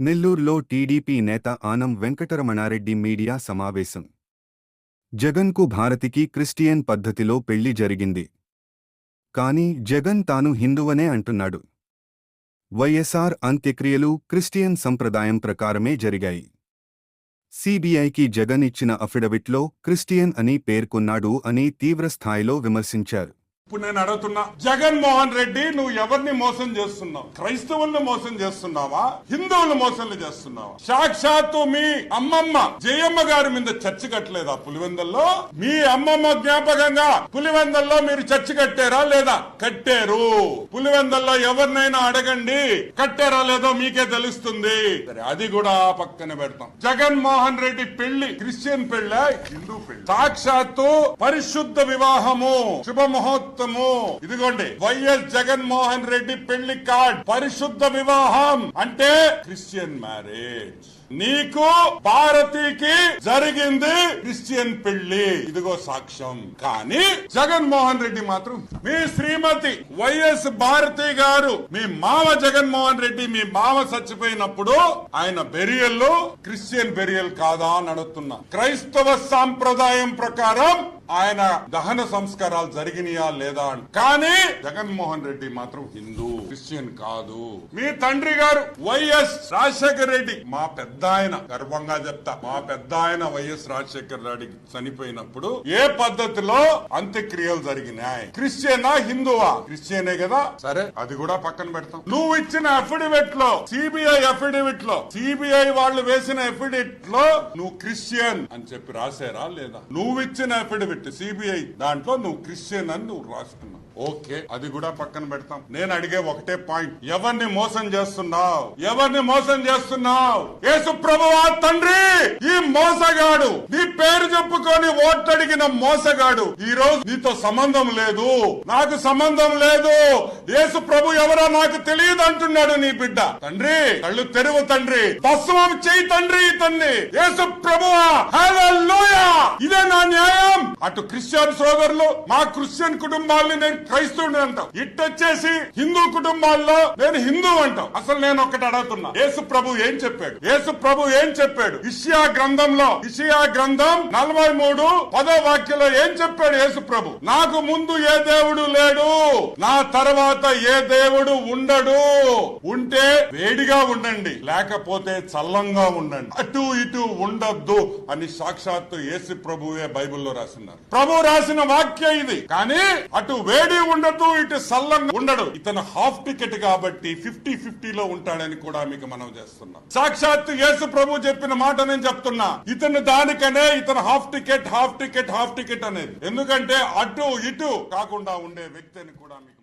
నెల్లూరులో టీడీపీ నేత ఆనం వెంకటరమణారెడ్డి మీడియా సమావేశం. జగన్కు భారతికి క్రిస్టియన్ పద్ధతిలో పెళ్ళి జరిగింది. కాని జగన్ తాను హిందువనే అంటున్నాడు. వైఎస్ఆర్ అంత్యక్రియలు క్రిస్టియన్ సంప్రదాయం ప్రకారమే జరిగాయి. సిబిఐకి జగన్ ఇచ్చిన అఫిడవిట్లో క్రిస్టియన్ అని పేర్కొన్నాడు అని తీవ్రస్థాయిలో విమర్శించారు. ఇప్పుడు నేను అడుగుతున్నా జగన్మోహన్ రెడ్డి నువ్వు ఎవరిని మోసం చేస్తున్నావు? క్రైస్తవుల్ని మోసం చేస్తున్నావా? హిందువులు మోసం చేస్తున్నావా? సాక్షాత్తు మీ అమ్మమ్మ జయమ్మ గారి మీద చర్చి కట్టలేదా పులివెందల్లో? మీ అమ్మమ్మ జ్ఞాపకంగా పులివెందల్లో మీరు చర్చి కట్టారా లేదా? కట్టారు. పులివెందల్లో ఎవరినైనా అడగండి. కట్టారా లేదో మీకే తెలుస్తుంది. అది కూడా పక్కన పెడతాం. జగన్మోహన్ రెడ్డి పెళ్ళి క్రిస్టియన్ పెళ్ళ? హిందూ పెళ్ళి. సాక్షాత్తు పరిశుద్ధ వివాహము. శుభముహూర్తము ఇదిగోండి వైఎస్ జగన్మోహన్ రెడ్డి పెళ్ళి కార్డ్ పరిశుద్ధ వివాహం అంటే క్రిస్టియన్ మ్యారేజ్. నీకు భారతికి జరిగింది క్రిస్టియన్ పెళ్ళి. ఇదిగో సాక్ష్యం. కానీ జగన్మోహన్ రెడ్డి మాత్రం మీ శ్రీమతి వైఎస్ భారతి గారు మీ మామ జగన్మోహన్ రెడ్డి మీ మామ చచ్చిపోయినప్పుడు ఆయన బెరియల్ క్రిస్టియన్ బెరియల్ కాదా అని అడుగుతున్నా. క్రైస్తవ సాంప్రదాయం ప్రకారం ఆయన దహన సంస్కారాలు జరిగినాయా లేదా అని. కానీ జగన్మోహన్ రెడ్డి మాత్రం హిందూ క్రిస్టియన్ కాదు. మీ తండ్రి గారు వైఎస్ రాజశేఖర్ రెడ్డి. మా పెద్ద ఆయన గర్వంగా చెప్తా. మా పెద్ద ఆయన వైఎస్ రాజశేఖర్ రెడ్డి చనిపోయినప్పుడు ఏ పద్ధతిలో అంత్యక్రియలు జరిగినాయి? క్రిస్టియనా హిందువా? క్రిస్టియనే కదా. సరే అది కూడా పక్కన పెడతాం. నువ్వు ఇచ్చిన అఫిడవిట్లో సిబిఐ అఫిడవిట్లో సిబిఐ వాళ్ళు వేసిన అఫిడవిట్లో నువ్వు క్రిస్టియన్ అని చెప్పి రాశారా లేదా? నువ్వు ఇచ్చిన అఫిడవిట్ సిబిఐ దాంట్లో నువ్వు క్రిస్టియన్ అని నువ్వు రాసుకున్నావు. ఓకే అది కూడా పక్కన పెడతాం. నేను అడిగే ఒకటే పాయింట్. ఎవరిని మోసం చేస్తున్నావు? ఎవరిని మోసం చేస్తున్నావు? యేసు ప్రభువా తండ్రి! ఈ మోసగాడు నీ పేరు చెప్పుకొని ఓటడిగిన మోసగాడు ఈ రోజు నీతో సంబంధం లేదు. నాకు సంబంధం లేదు. యేసు ప్రభు ఎవరో నాకు తెలియదు అంటున్నాడు నీ బిడ్డ. తండ్రి కళ్ళు తెరువు తండ్రి. భస్మం చేయి తండ్రి ఇతన్ని. యేసు ప్రభువా ఇదే నా న్యాయం. అటు క్రిస్టియన్ సోదరులు మా క్రిస్టియన్ కుటుంబాలని నేను క్రైస్తవుని అంటాం. ఇట్టొచ్చేసి హిందూ కుటుంబాల్లో నేను హిందూ అంటాం. అసలు నేను ఒకటి అడుగుతున్నా. యేసు ప్రభు ఏం చెప్పాడు? యేసు ప్రభు ఏం చెప్పాడు? ఇషియా గ్రంథంలో ఇషియా గ్రంథం నలభై మూడు పదో వాక్యంలో ఏం చెప్పాడు యేసు ప్రభు? నాకు ముందు ఏ దేవుడు లేడు నా తర్వాత ఏ దేవుడు ఉండడు. ఉంటే వేడిగా ఉండండి లేకపోతే చల్లంగా ఉండండి. అటు ఇటు ఉండద్దు అని సాక్షాత్తు యేసు ప్రభువే బైబిల్లో రాస్తున్నారు ప్రభు రాసిన వాక్యం ఇది. కానీ అటు వేడి ఉండదు ఇటు సల్లంగా ఉండడు. ఇతను హాఫ్ టికెట్ కాబట్టి ఫిఫ్టీ ఫిఫ్టీలో ఉంటాడని కూడా మీకు మనం చేస్తున్నాం. సాక్షాత్తు యేసు ప్రభు చెప్పిన మాట నేను చెప్తున్నా. ఇతను దానికనే ఇతను half ticket half ticket half ticket అనేది. ఎందుకంటే అటు ఇటు కాకుండా ఉండే వ్యక్తి అని కూడా మీకు